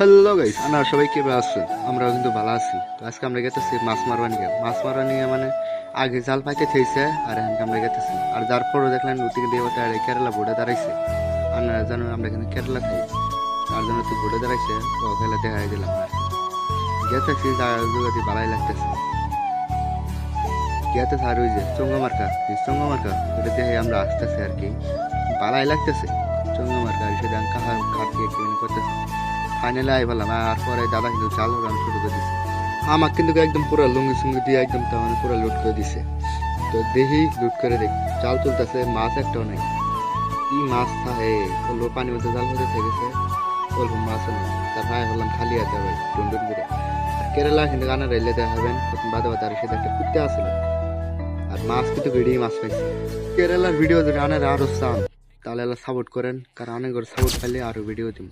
Hello guys আপনারা সবাই কেমন আছেন? আমরা কিন্তু ভালো আছি। তো আজকে আমরা গেতেছি মাছ মারবা নিয়ে মাছ মারবা নিয়ে মানে আগে জাল পাইতে থেয়েছে আর এখন আমরা গেতেছি। আর যার পরও দেখলেন ওদিকে দেবতা আর কেরালা বোর্ডে দাঁড়াইছে। আপনারা জানেন আমরা কিন্তু কেরালা থাকি তার জন্য তুই বোর্ডে দাঁড়াইছে ও খেলে দেখাই দিলাম। আর। গেতেছি জায়গাতে ভালোই লাগতেছে। গেতেছে আর ওই যে চঙ্গা মার্কা, এই চঙ্গা মার্কা, ওটা দেখে আমরা আসতেছি আর কি। ভালোই লাগতেছে, চঙ্গা মার্কা, আর সেটা কাহা খাটিয়ে করতেছে। ফাইনালে আই বললাম আর পরে দাদা কিন্তু চাল রান শুরু করে দিছে। আমার কিন্তু একদম পুরো লুঙ্গি সুঙ্গি দিয়ে একদম তার মানে পুরো লুট করে দিছে। তো দেখি লুট করে দেখ। চাল তুলতেছে, মাছ একটাও নেই। কি মাছ থাকে অল্প পানির মধ্যে জাল হতে থেকেছে। অল্প মাছ নেই তার ভাই বললাম খালি আছে ভাই, টুনটুন করে। আর কেরালা কিন্তু গানা রেলে দেখাবেন তখন বাদে বাদে আর সেটা একটা কুত্তে আসছিল আর মাছ কিন্তু ভিডিও মাছ পাইছে। কেরালার ভিডিও যদি আনার আরও চান, তাহলে সাপোর্ট করেন। কারণ অনেক সাপোর্ট পাইলে আরও ভিডিও দিন